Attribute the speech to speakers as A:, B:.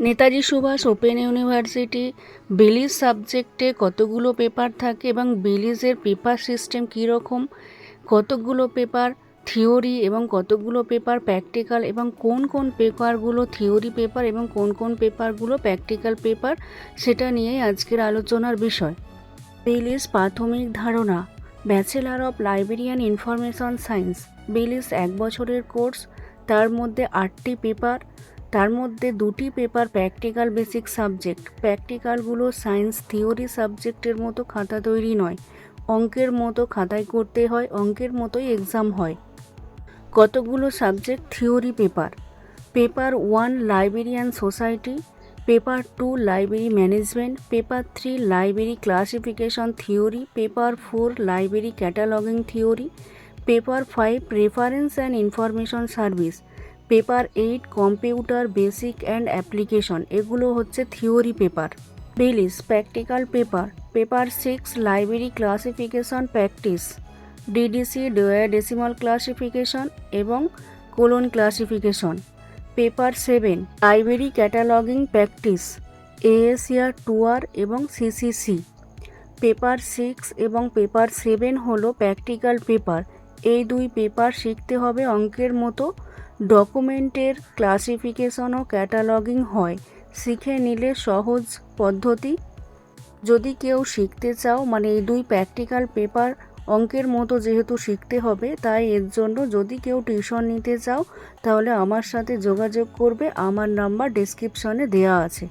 A: Netaji Subhas open university, BLIS সাবজেক্টে কতগুলো paper থাকে এবং বিলিজের পেপার সিস্টেম কীরকম? কতগুলো পেপার থিওরি এবং কতগুলো পেপার প্র্যাকটিক্যাল এবং কোন কোন পেপারগুলো থিওরি পেপার এবং কোন কোন পেপারগুলো প্র্যাকটিক্যাল পেপার? সেটা নিয়েই আজকের আলোচনার বিষয়। বিলিজ প্রাথমিক ধারণা, bachelor of librarian information science. BLIS এক বছরের কোর্স, তার মধ্যে আটটি পেপার। তার মধ্যে দুটি পেপার প্র্যাকটিক্যাল বেসিক সাবজেক্ট। প্র্যাকটিক্যালগুলো সায়েন্স থিওরি সাবজেক্টের মতো খাতা তৈরি নয়। অঙ্কের মতো খাতায় করতে হয়, অঙ্কের মতোই এক্সাম হয়। কতগুলো subject? Theory paper. Paper one, librarian society. Paper two, library management. Paper three, library classification theory. Paper four, library cataloguing theory. Paper five, reference and information service. Paper eight, computer, basic and application, এগুলো হচ্ছে theory paper. BLIS practical paper. Paper six, library classification practice. DDC decimal classification এবং colon classification. Paper seven, library cataloguing practice. AACR two এবং CCC. Paper six এবং paper seven হলো practical paper. এই দুই paper শিখতে হবে অঙ্কের মতো ডকুমেন্টের ক্লাসিফিকেশন ও ক্যাটালগিং হয়, শিখে নিলে সহজ পদ্ধতি। যদি কেউ শিখতে চাও মানে এই দুই প্র্যাকটিক্যাল পেপার অঙ্কের মতো যেহেতু শিখতে হবে, তাই এর জন্য যদি কেউ টিউশন নিতে চাও, তাহলে আমার সাথে যোগাযোগ করবে। আমার নাম্বার ডিসক্রিপশনে দেয়া আছে।